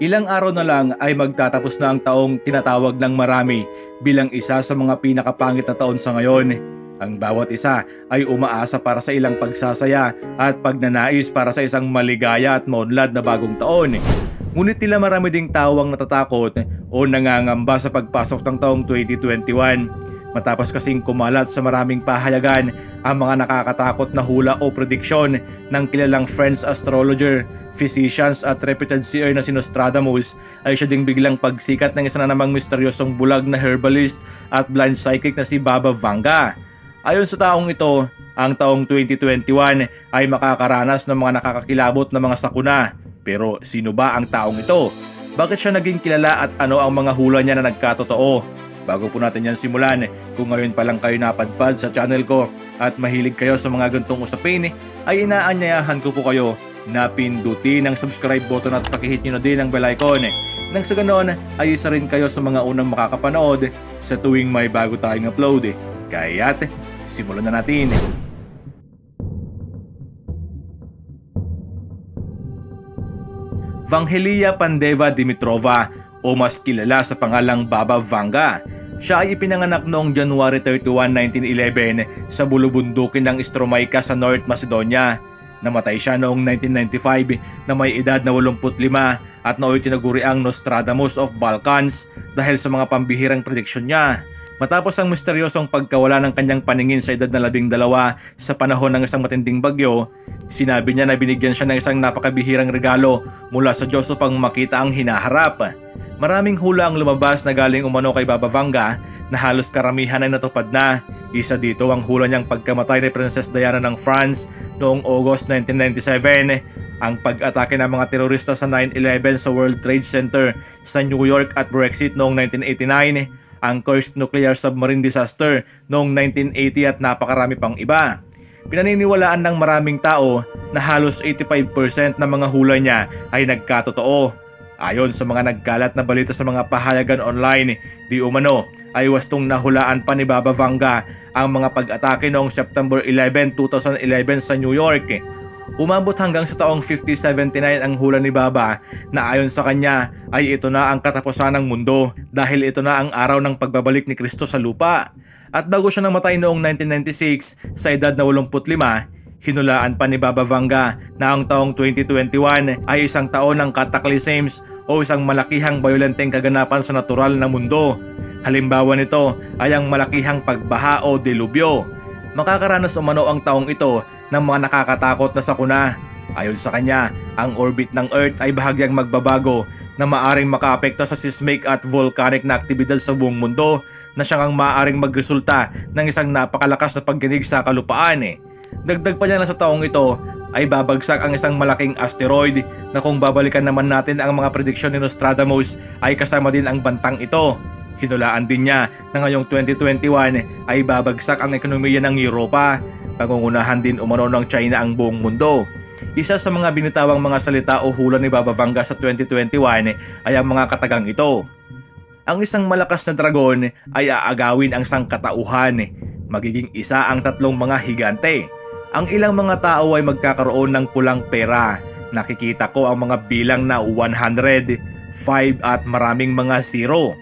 Ilang araw na lang ay magtatapos na ang taong tinatawag ng marami bilang isa sa mga pinakapangit na taon sa ngayon. Ang bawat isa ay umaasa para sa ilang pagsasaya at pagnanais para sa isang maligaya at maunlad na bagong taon. Ngunit tila marami ding tao ang natatakot o nangangamba sa pagpasok ng taong 2021. Matapos kasing kumalat sa maraming pahayagan ang mga nakakatakot na hula o prediksyon ng kilalang French astrologer, physicians at reputed seer na si Nostradamus ay siya ding biglang pagsikat ng isa na namang misteryosong bulag na herbalist at blind psychic na si Baba Vanga. Ayon sa taong ito, ang taong 2021 ay makakaranas ng mga nakakakilabot na mga sakuna. Pero sino ba ang taong ito? Bakit siya naging kilala at ano ang mga hula niya na nagkatotoo? Bago po natin yan simulan, kung ngayon pa lang kayo napadpad sa channel ko at mahilig kayo sa mga gantong usapin, ay inaanyayahan ko po kayo na pindutin ang subscribe button at pakihit nyo na din ang bell icon. Nang sa ganoon ay isa rin kayo sa mga unang makakapanood sa tuwing may bago tayong upload. Kaya't simulan na natin. Vangelia Pandeva Dimitrova o mas kilala sa pangalang Baba Vanga. Siya ay ipinanganak noong January 31, 1911 sa bulubundukin ng Stromaika sa North Macedonia. Namatay siya noong 1995 na may edad na 85 at nooy tinaguri ang Nostradamus of Balkans dahil sa mga pambihirang prediksyon niya. Matapos ang misteryosong pagkawala ng kanyang paningin sa edad na labing dalawa sa panahon ng isang matinding bagyo, sinabi niya na binigyan siya ng isang napakabihirang regalo mula sa Diyos upang makita ang hinaharap. Maraming hula ang lumabas na galing umano kay Baba Vanga na halos karamihan ay natupad na. Isa dito ang hula niyang pagkamatay ni Princess Diana ng France noong August 1997, ang pag-atake ng mga terorista sa 9-11 sa World Trade Center sa New York at Brexit noong 1989, ang cursed nuclear submarine disaster noong 1980 at napakarami pang iba. Pinaniniwalaan ng maraming tao na halos 85% ng mga hula niya ay nagkatotoo. Ayon sa mga nagkalat na balita sa mga pahayagan online, di umano ay wastong nahulaan pa ni Baba Vanga ang mga pag-atake noong September 11, 2011 sa New York. Umabot hanggang sa taong 5079 ang hula ni Baba na ayon sa kanya ay ito na ang katapusan ng mundo dahil ito na ang araw ng pagbabalik ni Kristo sa lupa. At bago siya namatay noong 1996 sa edad na 85, Hinulaan pa ni Baba Vanga na ang taong 2021 ay isang taon ng cataclysms o isang malakihang bayolenteng kaganapan sa natural na mundo. Halimbawa nito ay ang malakihang pagbaha o delubyo. Makakaranas umano ang taong ito ng mga nakakatakot na sakuna. Ayon sa kanya, ang orbit ng Earth ay bahagyang magbabago na maaring makaapekto sa seismic at volcanic na aktibidad sa buong mundo na siyang ang maaring magresulta ng isang napakalakas na pagginig sa kalupaan eh. Dagdag pa niya na sa taong ito ay babagsak ang isang malaking asteroid na kung babalikan naman natin ang mga prediksyon ni Nostradamus ay kasama din ang bantang ito. Hinulaan din niya na ngayong 2021 ay babagsak ang ekonomiya ng Europa. Pangungunahan din umano ng China ang buong mundo. Isa sa mga binitawang mga salita o hula ni Baba Vanga sa 2021 ay ang mga katagang ito. Ang isang malakas na dragon ay aagawin ang sangkatauhan. Magiging isa ang tatlong mga higante. Ang ilang mga tao ay magkakaroon ng pulang pera. Nakikita ko ang mga bilang na 100, 5 at maraming mga zero.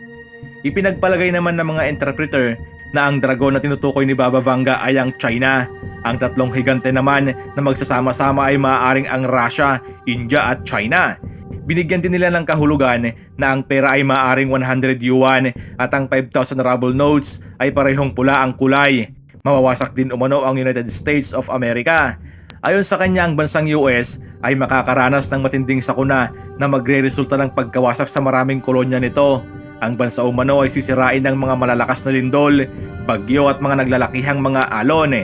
Ipinagpalagay naman ng mga interpreter na ang dragon na tinutukoy ni Baba Vanga ay ang China. Ang tatlong higante naman na magsasama-sama ay maaaring ang Russia, India at China. Binigyan din nila ng kahulugan na ang pera ay maaaring 100 yuan at ang 5,000 ruble notes ay parehong pula ang kulay. Mawawasak din umano ang United States of America. Ayon sa kanya, ang bansang US ay makakaranas ng matinding sakuna na magre-resulta ng pagkawasak sa maraming kolonya nito. Ang bansa umano ay sisirain ng mga malalakas na lindol, bagyo at mga naglalakihang mga alon.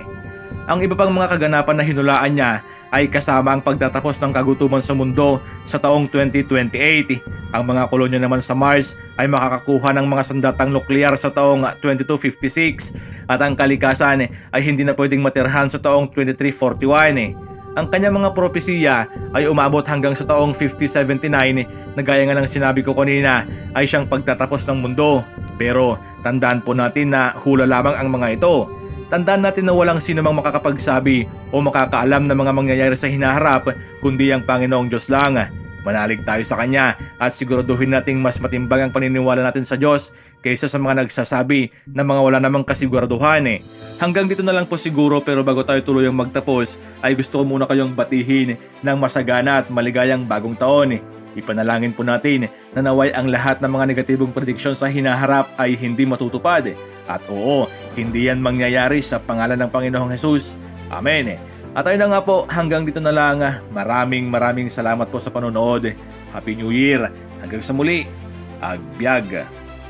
Ang iba pang mga kaganapan na hinulaan niya ay kasama ang pagtatapos ng kagutuman sa mundo sa taong 2028. Ang mga kolonya naman sa Mars ay makakakuha ng mga sandatang nuklear sa taong 2256 at ang kalikasan ay hindi na pwedeng matirhan sa taong 2341. Ang kanyang mga propesiya ay umabot hanggang sa taong 5079 na gaya nga ng sinabi ko kanina ay siyang pagtatapos ng mundo. Pero tandaan po natin na hula lamang ang mga ito. Tandaan natin na walang sino mang makakapagsabi o makakaalam ng mga mangyayari sa hinaharap kundi ang Panginoong Diyos lang. Manalig tayo sa Kanya at siguraduhin nating mas matimbang ang paniniwala natin sa Diyos kaysa sa mga nagsasabi na mga wala namang kasiguraduhan eh. Hanggang dito na lang po siguro pero bago tayo tuluyang magtapos ay gusto ko muna kayong batihin ng masagana at maligayang bagong taon eh. Ipanalangin po natin na naway ang lahat ng mga negatibong prediksyon sa hinaharap ay hindi matutupad. At oo, hindi yan mangyayari sa pangalan ng Panginoong Jesus. Amen. At ayun na nga po, hanggang dito na lang. Maraming maraming salamat po sa panonood. Happy New Year. Hanggang sa muli. Agbyag.